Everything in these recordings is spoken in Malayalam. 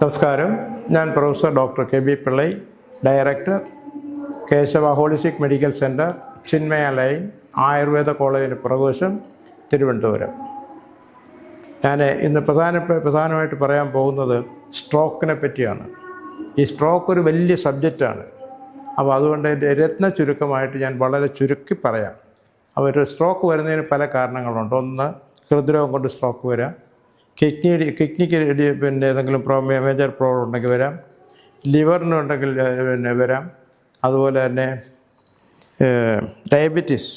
നമസ്കാരം. ഞാൻ professor doctor K B Pillai director Keshava holistic medical centre Chinmaya lane Ayurveda കോളേജിന് പുറകുവശം തിരുവനന്തപുരം. ഞാൻ ഇന്ന് പ്രധാന പ്രധാനമായിട്ട് പറയാൻ പോകുന്നത് സ്ട്രോക്കിനെ പറ്റിയാണ്. ഈ സ്ട്രോക്ക് ഒരു വലിയ സബ്ജക്റ്റാണ്. അപ്പോൾ അതുകൊണ്ട് എന്റെ രത്ന ചുരുക്കമായിട്ട് ഞാൻ വളരെ ചുരുക്കി പറയാം. അപ്പോൾ ഒരു സ്ട്രോക്ക് വരുന്നതിന് പല കാരണങ്ങളുണ്ട്. ഒന്ന് ഹൃദ്രോഗം കൊണ്ട് സ്ട്രോക്ക് വരാം. കിഡ്നി കിഡ്നിക്ക് പിന്നെ ഏതെങ്കിലും പ്രോ മേജർ പ്രോബ്ലം ഉണ്ടെങ്കിൽ വരാം. ലിവറിനുണ്ടെങ്കിൽ പിന്നെ വരാം. അതുപോലെ തന്നെ ഡയബറ്റീസ്.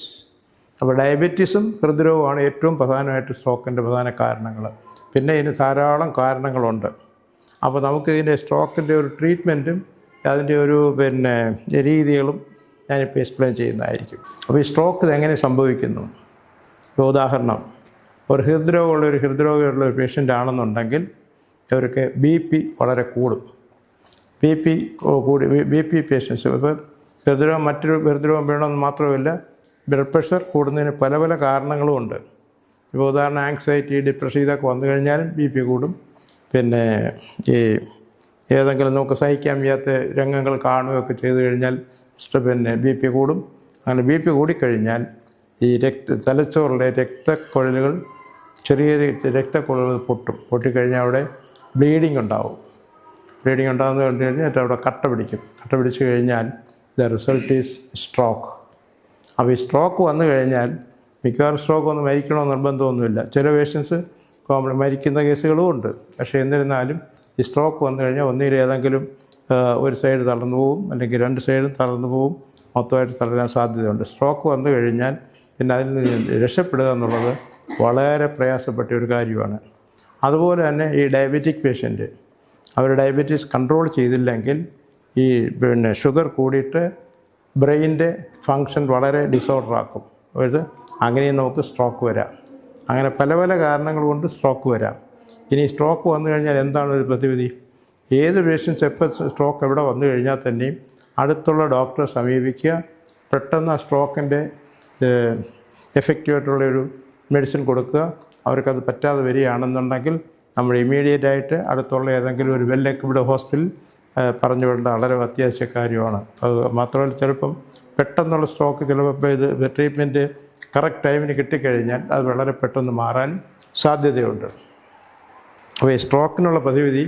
അപ്പോൾ ഡയബറ്റീസും ഹൃദ്രോഗമാണ് ഏറ്റവും പ്രധാനമായിട്ട് സ്ട്രോക്കിന്റെ പ്രധാന കാരണങ്ങൾ. പിന്നെ ഇതിന് ധാരാളം കാരണങ്ങളുണ്ട്. അപ്പോൾ നമുക്ക് ഇതിന്റെ സ്ട്രോക്കിന്റെ ഒരു ട്രീറ്റ്മെന്റും അതിന്റെ ഒരു പിന്നെ രീതികളും ഞാനിപ്പോൾ എക്സ്പ്ലെയിൻ ചെയ്യുന്നതായിരിക്കും. അപ്പോൾ ഈ സ്ട്രോക്ക് ഇതെങ്ങനെ സംഭവിക്കുന്നു? ഉദാഹരണം. ഒരു ഹൃദ്രോഗമുള്ള ഒരു ഹൃദ്രോഗമുള്ള ഒരു പേഷ്യന്റ് ആണെന്നുണ്ടെങ്കിൽ ഇവർക്ക് ബി പി വളരെ കൂടും. ബി പി കൂടി ബി പി പേഷ്യൻസ് ഇപ്പോൾ ഹൃദ്രോഗം മറ്റൊരു ഹൃദ്രോഗം വേണമെന്ന് മാത്രമല്ല ബ്ലഡ് പ്രഷർ കൂടുന്നതിന് പല പല കാരണങ്ങളും ഉണ്ട്. ഇപ്പോൾ ഉദാഹരണം ആങ്സൈറ്റി ഡിപ്രഷൻ ഇതൊക്കെ വന്നു കഴിഞ്ഞാലും ബി പി കൂടും. പിന്നെ ഈ ഏതെങ്കിലും നമുക്ക് സഹിക്കാൻ വയ്യാത്ത രംഗങ്ങൾ കാണുകയൊക്കെ ചെയ്തു കഴിഞ്ഞാൽ പിന്നെ ബി പി കൂടും. അങ്ങനെ ബി പി കൂടിക്കഴിഞ്ഞാൽ ഈ രക്ത തലച്ചോറിലെ രക്തക്കുഴലുകൾ ചെറിയ രക്തക്കുഴലുകൾ പൊട്ടും. പൊട്ടിക്കഴിഞ്ഞാൽ അവിടെ ബ്ലീഡിങ് ഉണ്ടാവും. ബ്ലീഡിങ് ഉണ്ടാകുന്നത് കണ്ടു കഴിഞ്ഞാൽ അവിടെ കട്ട പിടിക്കും. കട്ട പിടിച്ചു കഴിഞ്ഞാൽ ദ റിസൾട്ട് ഈസ് സ്ട്രോക്ക് അപ്പോൾ ഈ സ്ട്രോക്ക് വന്നു കഴിഞ്ഞാൽ മിക്കവാറും സ്ട്രോക്ക് ഒന്ന് മരിക്കണമെന്ന് നിർബന്ധമൊന്നുമില്ല. ചില പേഷ്യൻസ് മരിക്കുന്ന കേസുകളും ഉണ്ട്. പക്ഷേ എന്നിരുന്നാലും ഈ സ്ട്രോക്ക് വന്നു കഴിഞ്ഞാൽ ഒന്നിൽ ഏതെങ്കിലും ഒരു സൈഡ് തളർന്നു പോവും. അല്ലെങ്കിൽ രണ്ട് സൈഡും തളർന്നു പോവും. മൊത്തമായിട്ട് തളരാൻ സാധ്യതയുണ്ട്. സ്ട്രോക്ക് വന്നു കഴിഞ്ഞാൽ പിന്നെ അതിൽ നിന്ന് രക്ഷപ്പെടുക എന്നുള്ളത് വളരെ പ്രയാസപ്പെട്ട ഒരു കാര്യമാണ്. അതുപോലെ തന്നെ ഈ ഡയബറ്റിക് പേഷ്യന്റ് അവർ ഡയബറ്റീസ് കൺട്രോൾ ചെയ്തില്ലെങ്കിൽ ഈ പിന്നെ ഷുഗർ കൂടിയിട്ട് ബ്രെയിന്റെ ഫങ്ഷൻ വളരെ ഡിസോർഡർ ആക്കും. അതായത് അങ്ങനെയും നമുക്ക് സ്ട്രോക്ക് വരാം. അങ്ങനെ പല പല കാരണങ്ങൾ കൊണ്ട് സ്ട്രോക്ക് വരാം. ഇനി സ്ട്രോക്ക് വന്നു കഴിഞ്ഞാൽ എന്താണ് ഒരു പ്രതിവിധി? ഏത് പേഷ്യൻസ് എപ്പോൾ സ്ട്രോക്ക് എവിടെ വന്നു കഴിഞ്ഞാൽ തന്നെയും അടുത്തുള്ള ഡോക്ടറെ സമീപിക്കുക. പെട്ടെന്ന് ആ സ്ട്രോക്കിന്റെ എഫക്റ്റീവായിട്ടുള്ളൊരു മെഡിസിൻ കൊടുക്കുക. അവർക്കത് പറ്റാതെ വരികയാണെന്നുണ്ടെങ്കിൽ നമ്മൾ ഇമീഡിയറ്റ് ആയിട്ട് അടുത്തുള്ള ഏതെങ്കിലും ഒരു വെൽ എക്വിപ്ഡ് ഹോസ്പിറ്റൽ പറഞ്ഞു വിടേണ്ട വളരെ അത്യാവശ്യ കാര്യമാണ്. അത് മാത്രമല്ല ചിലപ്പം പെട്ടെന്നുള്ള സ്ട്രോക്ക് ചിലപ്പോൾ ഇത് ട്രീറ്റ്മെന്റ് കറക്റ്റ് ടൈമിന് കിട്ടിക്കഴിഞ്ഞാൽ അത് വളരെ പെട്ടെന്ന് മാറാൻ സാധ്യതയുണ്ട്. അപ്പോൾ ഈ സ്ട്രോക്കിനുള്ള പ്രതിവിധി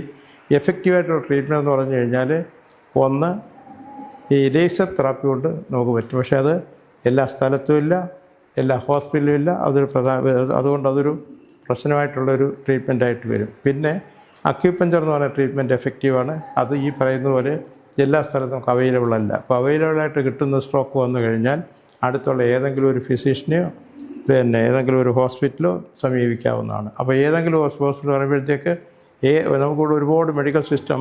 എഫക്റ്റീവായിട്ടുള്ള ട്രീറ്റ്മെന്റ് എന്ന് പറഞ്ഞു കഴിഞ്ഞാൽ ഒന്ന് ഈ ലേസർ തെറാപ്പി കൊണ്ട് നമുക്ക് പറ്റും. പക്ഷേ അത് എല്ലാ സ്ഥലത്തും ഇല്ല. എല്ലാ ഹോസ്പിറ്റലും ഇല്ല. അതൊരു പ്രധാന അതുകൊണ്ട് അതൊരു പ്രശ്നമായിട്ടുള്ളൊരു ട്രീറ്റ്മെന്റ് ആയിട്ട് വരും. പിന്നെ അക്യൂപഞ്ചർ എന്ന് പറഞ്ഞ ട്രീറ്റ്മെന്റ് എഫക്റ്റീവാണ്. അത് ഈ പറയുന്ന പോലെ എല്ലാ സ്ഥലത്തും നമുക്ക് അവൈലബിൾ അല്ല. അപ്പോൾ അവൈലബിളായിട്ട് കിട്ടുന്ന സ്ട്രോക്ക് വന്നു കഴിഞ്ഞാൽ അടുത്തുള്ള ഏതെങ്കിലും ഒരു ഫിസിഷ്യനെയോ പിന്നെ ഏതെങ്കിലും ഒരു ഹോസ്പിറ്റലോ സമീപിക്കാവുന്നതാണ്. അപ്പോൾ ഏതെങ്കിലും ഹോസ്പിറ്റൽ പറയുമ്പോഴത്തേക്ക് ഏ നമുക്കിവിടെ ഒരുപാട് മെഡിക്കൽ സിസ്റ്റം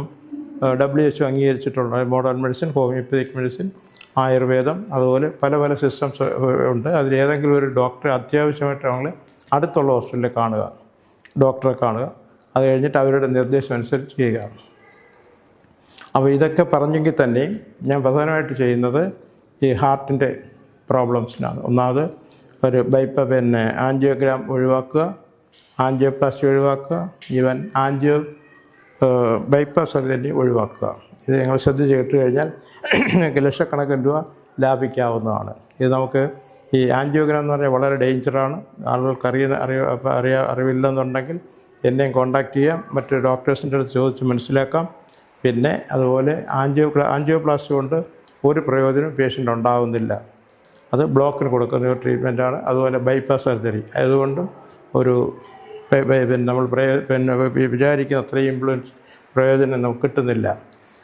ഡബ്ല്യു എച്ച് അംഗീകരിച്ചിട്ടുള്ള മോഡേൺ മെഡിസിൻ ഹോമിയോപ്പതിക് മെഡിസിൻ ആയുർവേദം അതുപോലെ പല പല സിസ്റ്റംസ് ഉണ്ട്. അതിൽ ഏതെങ്കിലും ഒരു ഡോക്ടറെ അത്യാവശ്യമായിട്ട് നമ്മൾ അടുത്തുള്ള ഹോസ്പിറ്റലിൽ കാണുക ഡോക്ടറെ കാണുക. അത് കഴിഞ്ഞിട്ട് അവരുടെ നിർദ്ദേശം അനുസരിച്ച് ചെയ്യുക. അപ്പോൾ ഇതൊക്കെ പറഞ്ഞെങ്കിൽ തന്നെ ഞാൻ പ്രധാനമായിട്ട് ചെയ്യുന്നത് ഈ ഹാർട്ടിന്റെ പ്രോബ്ലംസിനാണ് ഒന്നാമത് ഒരു ബൈപ്പ പിന്നെ ആൻജിയോഗ്രാം ഒഴിവാക്കുക ആൻജിയോപ്ലാസ്റ്റി ഒഴിവാക്കുക ഈവൻ ആൻജിയോ ബൈപ്പാസ് സർജറി ഒഴിവാക്കുക. ഇത് ഞങ്ങൾ ശ്രദ്ധിച്ച് കേട്ട് കഴിഞ്ഞാൽ ലക്ഷക്കണക്കിന് രൂപ ലാഭിക്കാവുന്നതാണ്. ഇത് നമുക്ക് ഈ ആൻജിയോഗ്രാം എന്ന് പറഞ്ഞാൽ വളരെ ഡേഞ്ചറാണ് ആളുകൾക്ക് അറിയുന്ന അറിയ അറിയാ അറിവില്ലെന്നുണ്ടെങ്കിൽ എന്നെയും കോൺടാക്റ്റ് ചെയ്യാം. മറ്റ് ഡോക്ടേഴ്സിന്റെ അടുത്ത് ചോദിച്ച് മനസ്സിലാക്കാം. പിന്നെ അതുപോലെ ആൻജിയോ ആൻജിയോപ്ലാസ്റ്റി കൊണ്ട് ഒരു പ്രയോജനം പേഷ്യന്റ് ഉണ്ടാകുന്നില്ല അത് ബ്ലോക്കിന് കൊടുക്കുന്ന ഒരു ട്രീറ്റ്മെന്റാണ്. അതുപോലെ ബൈപ്പാസ് സർജറി. അതുകൊണ്ടും ഒരു പിന്നെ നമ്മൾ പ്രയോ- പിന്നെ വിചാരിക്കുന്ന അത്രയും ഇൻഫ്ലുവൻസ് പ്രയോജനം നമുക്ക് കിട്ടുന്നില്ല.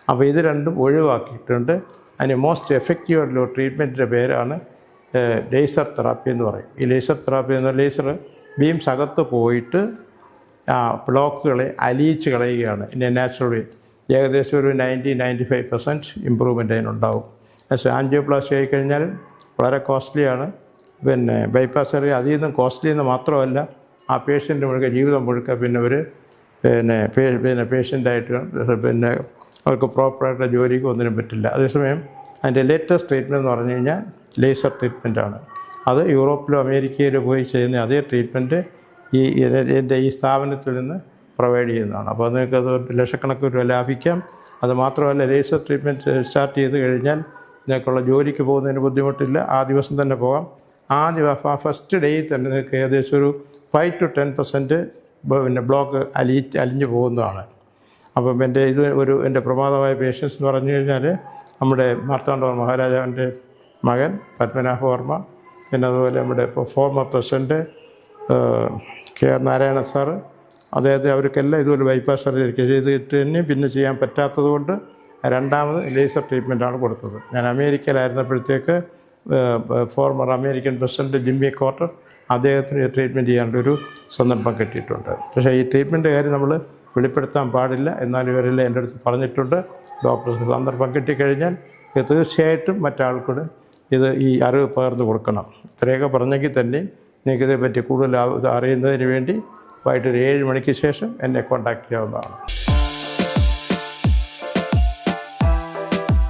അപ്പോൾ ഇത് രണ്ടും ഒഴിവാക്കിയിട്ടുണ്ട്. അതിന് മോസ്റ്റ് എഫക്റ്റീവ് ആയിട്ടുള്ള ട്രീറ്റ്മെന്റിന്റെ പേരാണ് ലേസർ തെറാപ്പി എന്ന് പറയും. ഈ ലേസർ തെറാപ്പി എന്ന ലേസർ ബീംസ് അകത്ത് പോയിട്ട് ആ ബ്ലോക്കുകളെ അലിയിച്ച് കളയുകയാണ്. നാച്ചുറൽ വേ ഏകദേശം ഒരു ninety ninety five percent improvement അതിനുണ്ടാവും പക്ഷേ ആൻജിയോപ്ലാസ്റ്റി ആയിക്കഴിഞ്ഞാൽ വളരെ കോസ്റ്റ്ലിയാണ് പിന്നെ ബൈപ്പാസ് സർജറി അതിൽ നിന്നും കോസ്റ്റ്ലി എന്ന് മാത്രമല്ല ആ പേഷ്യന്റ് മുഴുക്ക ജീവിതം മുഴുക്ക പിന്നെ ഒരു പിന്നെ പിന്നെ പേഷ്യന്റായിട്ട് പിന്നെ അവർക്ക് പ്രോപ്പറായിട്ടുള്ള ജോലിക്ക് ഒന്നിനും പറ്റില്ല. അതേസമയം അതിന്റെ ലേറ്റസ്റ്റ് ട്രീറ്റ്മെന്റ് എന്ന് പറഞ്ഞു കഴിഞ്ഞാൽ ലേസർ ട്രീറ്റ്മെന്റാണ് അത് യൂറോപ്പിലും അമേരിക്കയിലും പോയി ചെയ്യുന്ന അതേ ട്രീറ്റ്മെന്റ് ഈ എന്റെ ഈ സ്ഥാപനത്തിൽ നിന്ന് പ്രൊവൈഡ് ചെയ്യുന്നതാണ്. അപ്പോൾ നിങ്ങൾക്ക് അത് ലക്ഷക്കണക്കിന് രൂപ ലാഭിക്കാം. അത് മാത്രമല്ല ലേസർ ട്രീറ്റ്മെന്റ് സ്റ്റാർട്ട് ചെയ്ത് കഴിഞ്ഞാൽ നിങ്ങൾക്കുള്ള ജോലിക്ക് പോകുന്നതിന് ബുദ്ധിമുട്ടില്ല. ആ ദിവസം തന്നെ പോകാം. ആ ദിവസം ആ ഫസ്റ്റ് ഡേയിൽ തന്നെ നിങ്ങൾക്ക് ഏകദേശം ഒരു ഫൈവ് ടു ടെൻ പെർസെന്റ് പിന്നെ ബ്ലോക്ക് അലി അലിഞ്ഞു പോകുന്നതാണ്. അപ്പം എന്റെ ഇത് ഒരു എന്റെ പ്രമാദമായ പേഷ്യൻസ് എന്ന് പറഞ്ഞു കഴിഞ്ഞാൽ നമ്മുടെ മാർത്താണ്ഡവർമ്മ മഹാരാജാവിന്റെ മകൻ പത്മനാഭ വർമ്മ പിന്നെ അതുപോലെ നമ്മുടെ former president K R Narayana sir അദ്ദേഹത്തെ അവർക്കെല്ലാം ഇതുപോലെ ബൈപ്പാസ് സർജറി ചെയ്തിട്ട് തന്നെയും പിന്നെ ചെയ്യാൻ പറ്റാത്തത് കൊണ്ട് രണ്ടാമത് ലേസർ ട്രീറ്റ്മെന്റാണ് കൊടുത്തത്. ഞാൻ അമേരിക്കയിലായിരുന്നപ്പോഴത്തേക്ക് former American president Jimmy Carter അദ്ദേഹത്തിന് ട്രീറ്റ്മെന്റ് ചെയ്യാനുള്ള ഒരു സന്ദർഭം കിട്ടിയിട്ടുണ്ട്. പക്ഷേ ഈ ട്രീറ്റ്മെന്റ് കാര്യം നമ്മൾ വെളിപ്പെടുത്താൻ പാടില്ല. എന്നാലും ഇവരെല്ലാം എന്റെ അടുത്ത് പറഞ്ഞിട്ടുണ്ട്. ഡോക്ടേഴ്സ് സന്ദർഭം കിട്ടിക്കഴിഞ്ഞാൽ തീർച്ചയായിട്ടും മറ്റാൾക്കൂടെ ഇത് ഈ അറിവ് പകർന്നു കൊടുക്കണം. ഇത്രയൊക്കെ പറഞ്ഞെങ്കിൽ തന്നെ നിങ്ങൾക്കിതേപ്പറ്റി കൂടുതൽ അറിയുന്നതിന് വേണ്ടി വൈകിട്ടൊരു ഏഴ് മണിക്ക് ശേഷം എന്നെ കോൺടാക്റ്റ് ചെയ്യാവുന്നതാണ്.